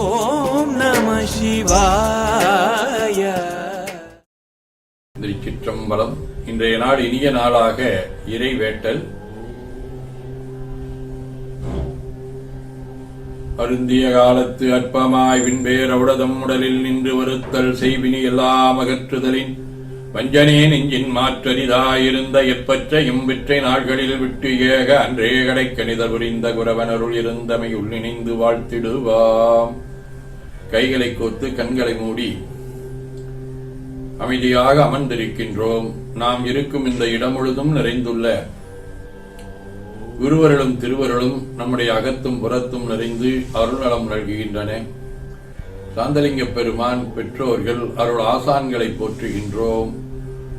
ஓம் நம சிவாய. திருச்சிற்றம்பலம் இன்றைய நாள் இனிய நாளாக இறை வேட்டல் அருந்திய காலத்து அற்பமாய் விண்பேரவுடதம் உடலில் நின்று வருத்தல் செய்வினி எல்லாம் அகற்றுதலின். வஞ்சனே நெஞ்சின் மாற்றரிதாயிருந்த எப்பற்றையும் விற்றை நாள்களில் விட்டு ஏக அன்றே கடை கணித புரிந்த குரவனருள் இருந்தமை உள்ளிணைந்து வாழ்த்திடுவாம். கைகளை கோத்து கண்களை மூடி அமைதியாக அமர்ந்திருக்கின்றோம். நாம் இருக்கும் இந்த இடம் முழுதும் நிறைந்துள்ள குருவருளும் திருவருளும் நம்முடைய அகத்தும் புறத்தும் நிறைந்து அருள்நலம் நல்குகின்றன. சாந்தலிங்க பெருமான் பெற்றோர்கள் அருள் ஆசான்களை போற்றுகின்றோம்.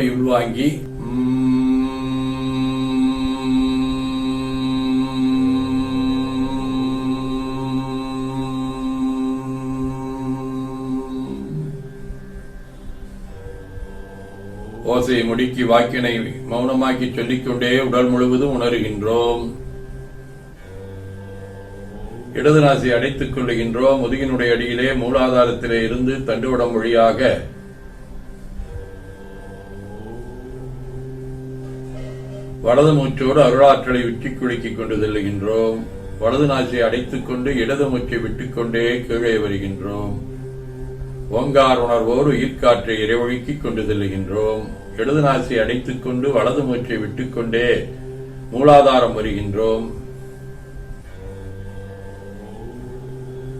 ஓவை உள்வாங்கி ஓசையை முடுக்கி வாக்கினை மௌனமாக்கி சொல்லிக்கொண்டே உடல் முழுவதும் உணர்கின்றோம். இடது நாசி அடைத்துக் கொள்ளுகின்றோம். முதுகினுடைய அடியிலே மூலாதாரத்திலே இருந்து தண்டுவடம் வழியாக வலது மூச்சோடு அருளாற்றலை உச்சி குலுக்கிக் கொண்டு செல்லுகின்றோம். வலது நாசியை அடைத்துக் கொண்டு இடது மூச்சை விட்டுக்கொண்டே கீழே வருகின்றோம். ஓங்கார் உணர்வோடு ஈர்க்காற்றை இறைவழுக்கிக் கொண்டு செல்லுகின்றோம். இடது நாசியை அடைத்துக் கொண்டு வலது மூச்சை விட்டுக்கொண்டே மூலாதாரம் வருகின்றோம்.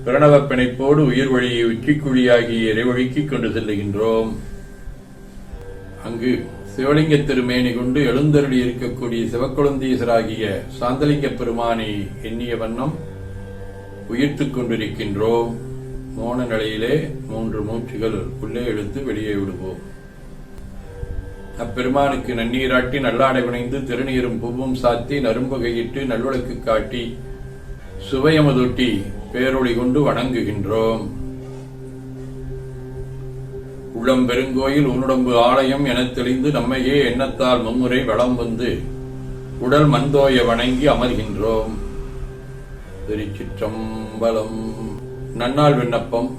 பிரணவ பிணைப்போடு உயிர் வழியை உச்சிக்குழியாகி இறைவழுக்கிக் கொண்டு செல்லுகின்றோம். அங்கு சிவலிங்க திருமேனி கொண்டு எழுந்தருளி இருக்கக்கூடிய சிவக்குழந்தீசராகிய சாந்தலிங்க பெருமானை எண்ணிய வண்ணம் உயிர்த்துக் கொண்டிருக்கின்றோம். மோன நிலையிலே மூன்று மூச்சுகள் உள்ளே இழுத்து வெளியே விடுவோம். அப்பெருமானுக்கு நன்னீராட்டி நல்லாடை வினைந்து திருநீரும் பூவும் சாத்தி நரும்புகையிட்டு நல்வழக்கு காட்டி சுவையமுதொட்டி பேரொளி கொண்டு வணங்குகின்றோம். உள்ளம் பெருங்கோயில் உன்னுடம்பு ஆலயம் எனத் தெளிந்து நம்மையே எண்ணத்தால் மும்முறை வளம் வந்து உடல் மந்தோய வணங்கி அமர்கின்றோம். திருச்சிற்றம்பலம். நன்னாள் விண்ணப்பம்.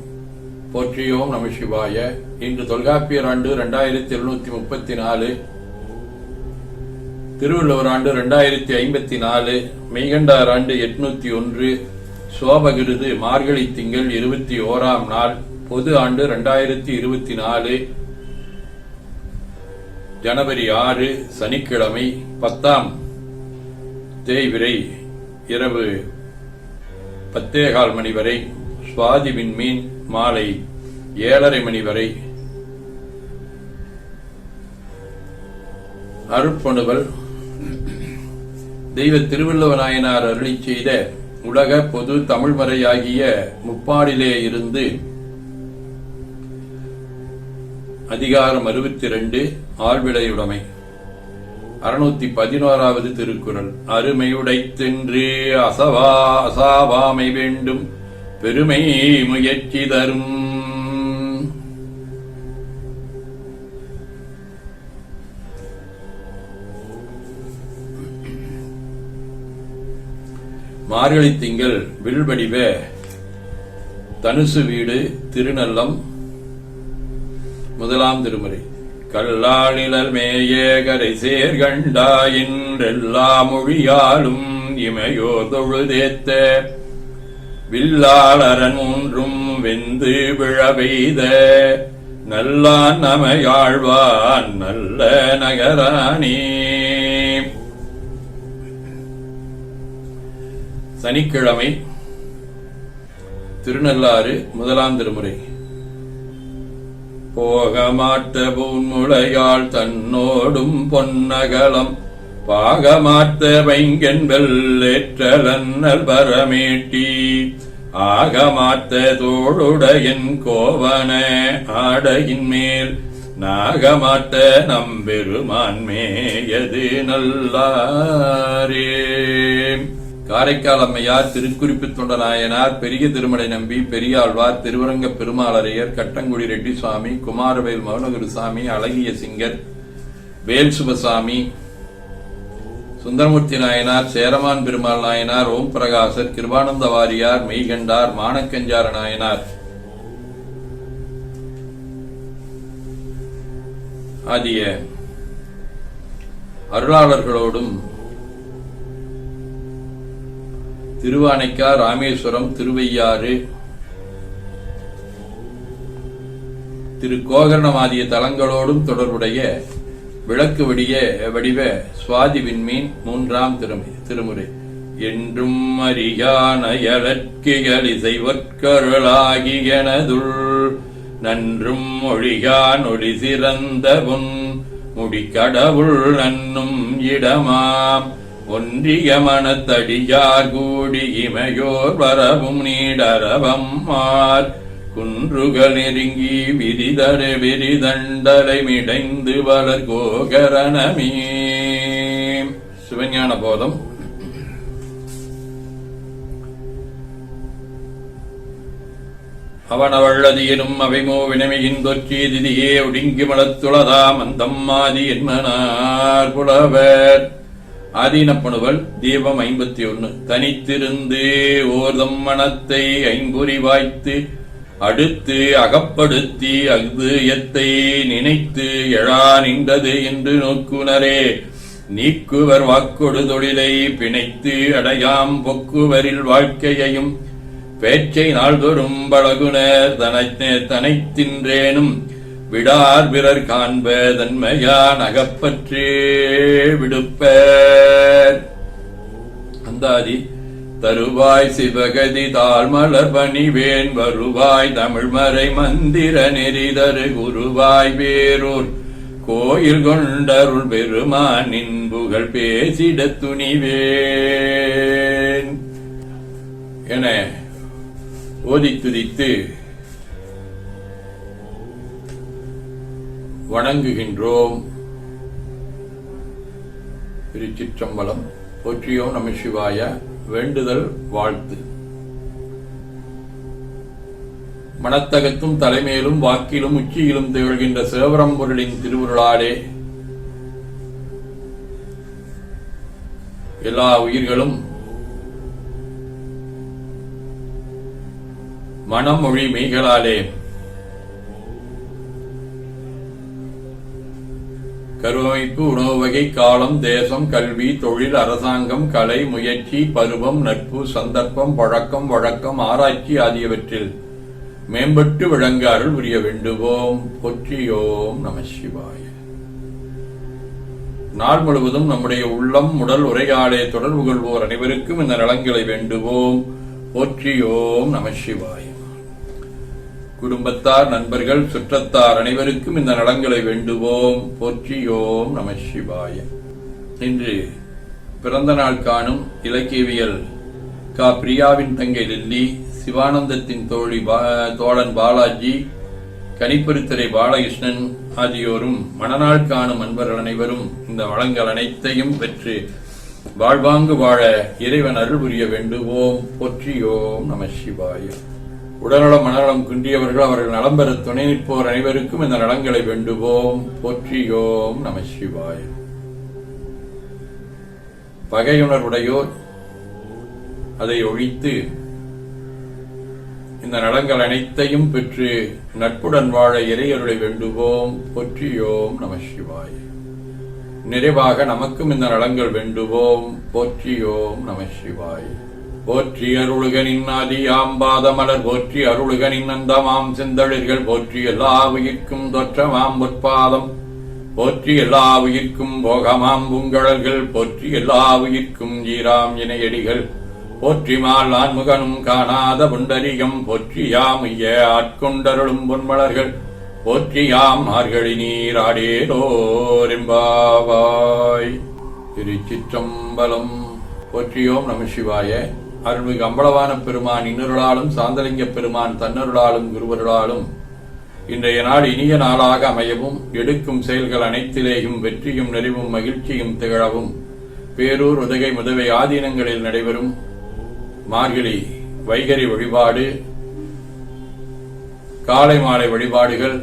போற்றியோம் நம சிவாய. இன்று தொல்காப்பியர் ஆண்டு இரண்டாயிரத்தி எழுநூத்தி முப்பத்தி நாலு. திருவள்ளுவர் ஆண்டு இரண்டாயிரத்தி ஐம்பத்தி நாலு. மெய்கண்டார் ஆண்டு எட்நூத்தி ஒன்று. சோபகிருது மார்கழி திங்கள் இருபத்தி ஓராம் நாள். பொது ஆண்டு ரெண்டாயிரத்தி இருபத்தி நாலு ஜனவரி ஆறு சனிக்கிழமை பத்தாம் தேய்விரை இரவு பத்தேகால் மணி வரை சுவாதி விண்மீன் மாலை ஏழரை மணி வரை அருட்பணுவல் தெய்வ திருவள்ளுவ நாயனார் அருளி செய்த உலக பொது தமிழ்மறையாகிய முப்பாடிலே இருந்து அதிகாரம் அறுபத்தி ரெண்டு ஆழ்விடையுடைமை. அறுநூத்தி பதினோராவது திருக்குறள். அருமையுடைத்தென்று அசவா அசாவாமை வேண்டும். பெருமை முயற்சி தரும். மார்கழி திங்கள் வில்வடிவ. தனுசு வீடு திருநல்லம் முதலாம் திருமுறை. கல்லாளிலர் மேய கரை சேர்கண்டா என்றெல்லா மொழியாலும் இமையோ தொழுதேத்த. வில்லாளரன் ஒன்றும் வெந்து விழவெய்த. நல்லான் நமையாழ்வான் நல்ல நகராணி. சனிக்கிழமை திருநள்ளாறு முதலாம் திருமுறை. போகமாட்ட பூன்முளையாள் தன்னோடும் பொன்னகலம். பாகமாத்த வைங்கன்பல் ஏற்றலன்னல் பரமேட்டி ஆகமாத்த தோளுடையன் கோவன ஆடையின் மேல். நாகமாட்ட நம்பெருமான்மேயது நல்லாரே. காரைக்கால் அம்மையார் திருக்குறிப்பு தொண்டநாயனார் பெரிய திருமலை நம்பி பெரியாழ்வார் திருவரங்க பெருமாளரையர் கட்டங்குடி ரெட்டி சுவாமி குமாரவேல் மௌனகுருசாமி அழகிய சிங்கர் வேல் சுபசாமி சுந்தரமூர்த்தி நாயனார் சேரமான் பெருமாள் நாயனார் ஓம் பிரகாசர் கிருபானந்த வாரியார் மெய்கண்டார் மானக்கஞ்சார நாயனார். ஆகிய அருளாளர்களோடும் திருவானைக்கா ராமேஸ்வரம் திருவையாறு. திரு கோகர்ணம் ஆகிய தலங்களோடும் தொடர்புடைய விளக்கு வடிய வடிவ சுவாதி விண்மீன் மூன்றாம் திருமை திருமுறை. என்றும் அறியானயலற்கிகள் இசைவற்கருளாகி எனதுள் நன்றும் மொழியான் ஒளி சிறந்த பொன் முடிக்கடவுள் நன்னும் இடமாம். ஒன்றிய மனத்தடியார் கூடி இமையோர் வரவும் நீடரவம் மார் குன்றுகள் நெருங்கி விரிதர விரிதண்டலை மிடைந்து வளர் கோகரணமே. சிவஞான போதம். அவனவள்ளதியனும் அவைமோ வினமையின் தொற்றி திதியே ஒடுங்கி மலத்துளதாம் அந்தம்மாதி என்மனார் புலவர். ஆதீனப்பணுவல் தீபம் ஐம்பத்தி ஒன்னு தனித்திருந்து ஓர்தம் மனத்தை ஐம்புரி வாய்த்து அடுத்து அகப்படுத்தி அஃது எத்தை நினைத்து எழா நின்றது என்று நோக்குனரே. நீக்குவர் வாக்கொடு தொழிலை பிணைத்து அடையாம் பொக்குவரில் வாழ்க்கையையும் பேச்சை நாள்தோறும் பழகுனர் தனை தனைத்தின்றேனும் விடார் பிறர் காண்ப தன்மையான் அகப்பற்றே விடுப்பர். அந்தாதி தருவாய் சிவகதி தாழ்மலர் பணிவேன் வருவாய் தமிழ்மறை மந்திர நெறிதரு குருவாய் வேரூர் கோயில் கொண்டருள் பெருமானின் புகழ் பேசிட துணிவேன். என ஓதி துதித்து வணங்குகின்றோம். திருச்சிற்றம்பலம். போற்றியோம் நம சிவாய வேண்டுதல் வாழ்த்து. மனத்தகத்தும் தலைமையிலும் வாக்கிலும் உச்சியிலும் திகழ்கின்ற சிவபரம்பொருளின் திருவுருளாலே எல்லா உயிர்களும் மனம் மொழி மெய்களாலே கருவமைப்பு உணவு வகை காலம் தேசம் கல்வி தொழில் அரசாங்கம் கலை முயற்சி பருவம் நட்பு சந்தர்ப்பம் பழக்கம் வழக்கம் ஆராய்ச்சி ஆகியவற்றில் மேம்பட்டு விளங்க அருள் புரிய வேண்டுவோம். பொற்றியோம் நம சிவாய. நாள் முழுவதும் நம்முடைய உள்ளம் உடல் உரையாடே தொடர்பு கொள்வோர் அனைவருக்கும் இந்த நலங்களை வேண்டுவோம். போற்றியோம் நம சிவாய. குடும்பத்தார் நண்பர்கள் சுற்றத்தார் அனைவருக்கும் இந்த நலங்களை வேண்டுவோம். போற்றியோம் நம சிவாய. இன்று பிறந்த நாள் காணும் இலக்கியவியல் கா. பிரியாவின் தங்கை லில்லி சிவானந்தத்தின் தோழி பா- தோழன் பாலாஜி கனிப்பருத்தரை பாலகிருஷ்ணன் ஆகியோரும் மணநாள் காணும் அன்பர்கள் அனைவரும் இந்த வளங்கள் அனைத்தையும் பெற்று வாழ்வாங்கு வாழ இறைவன் அருள் புரிய வேண்டுவோம். போற்றியோம் நம சிவாயம் உடல்நலம் மனநலம் குன்றியவர்கள் அவர்கள் நலம் பெற துணை நிற்போர் அனைவருக்கும் இந்த நலங்களை வேண்டுவோம். போற்றியோம் நம சிவாய. பகையுணர்வுடையோர் அதை ஒழித்து இந்த நலங்கள் அனைத்தையும் பெற்று நட்புடன் வாழ இறையருளை வேண்டுவோம். போற்றியோம் நம சிவாய. நிறைவாக நமக்கும் இந்த நலங்கள் வேண்டுவோம். போற்றியோம் நம சிவாய. போற்றி அருள்கனின் ஆதியாம் பாதமலர் போற்றி அருள்கனின் அந்தமாம் செந்தளிர்கள் போற்றி எல்லா உயிர்க்கும் தொற்றமாம் பொற்பாதம். போற்றி எல்லா உயிர்க்கும் போகமாம் பூங்கழல்கள் போற்றி எல்லா உயிர்க்கும் ஜீராம் இணையடிகள். போற்றி மாலான் முகனும் காணாத புண்டரிகம் போற்றி யாம் ஐய ஆட்கொண்டருளும் பொன்மலர்கள். போற்றி யாம் ஆர்களி நீராடேலோரெம்பாவாய் திருச்சிற்றம்பலம். போற்றியோம் நம சிவாய. அருள்மிகு அம்பளவான பெருமான் இன்னொருளாலும் சாந்தலிங்க பெருமான் தன்னருளாலும் குருவருளாலும் இன்றைய நாள் இனிய நாளாக அமையவும் எடுக்கும் செயல்கள் அனைத்திலேயும் வெற்றியும் நிறைவும் மகிழ்ச்சியும் திகழவும். பேரூர் உதகை முதவை ஆதீனங்களில் நடைபெறும் மார்கழி வைகரி வழிபாடு காலை மாலை வழிபாடுகள்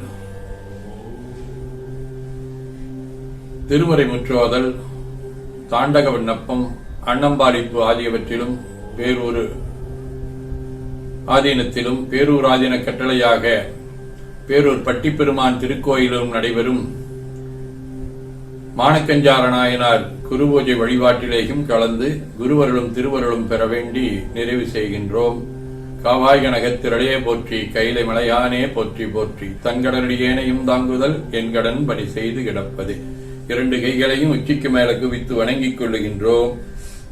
திருமுறை முற்றோதல் தாண்டக விண்ணப்பம் அன்னம்பாளிப்பு ஆகியவற்றிலும் வேறொரு ஆதீனத்திலும் பேரூர் ஆதீன கட்டளையாக பேரூர் பட்டிப்பெருமான் திருக்கோயிலும் நடைபெறும் மானக்கஞ்சார நாயனார் குருபூஜை வழிபாட்டிலேயும் கலந்து குருவருளும் திருவருளும் பெற வேண்டி நிறைவு செய்கின்றோம். காவாய் கனகத்திரளே போற்றி கைலை மலையானே போற்றி போற்றி. தங்கடனடியேனையும் தாங்குதல் என் கடன் பணி செய்து கிடப்பது. இரண்டு கைகளையும் உச்சிக்கு மேல குவித்து வணங்கிக் கொள்ளுகின்றோம்.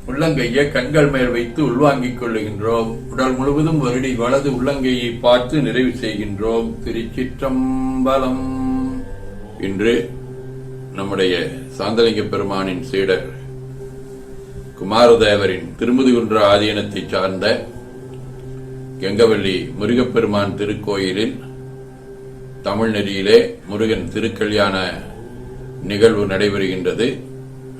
உள்ளங்கையை கண்கள் மேல் வைத்து உள்வாங்கிக் கொள்ளுகின்றோம். உடல் முழுவதும் வருடி வலது உள்ளங்கையை பார்த்து நிறைவு செய்கின்றோம். திருச்சிற்றம்பலம். இன்று நம்முடைய சாந்தலிங்க பெருமானின் சீடர் குமாரதேவரின் திருமுதுகுன்ற ஆதீனத்தை சார்ந்த கெங்கவல்லி முருகப்பெருமான் திருக்கோயிலில் தமிழ் நெறியிலே முருகன் திருக்கல்யாண நிகழ்வு நடைபெறுகின்றது.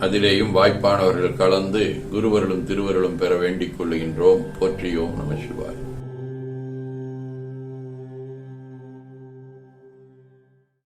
அதிலேயும் வாய்ப்பானவர்கள் கலந்து குருவருளும் திருவருளும் பெற வேண்டிக் கொள்ளுகின்றோம். போற்றியோம் நம சிவாய்.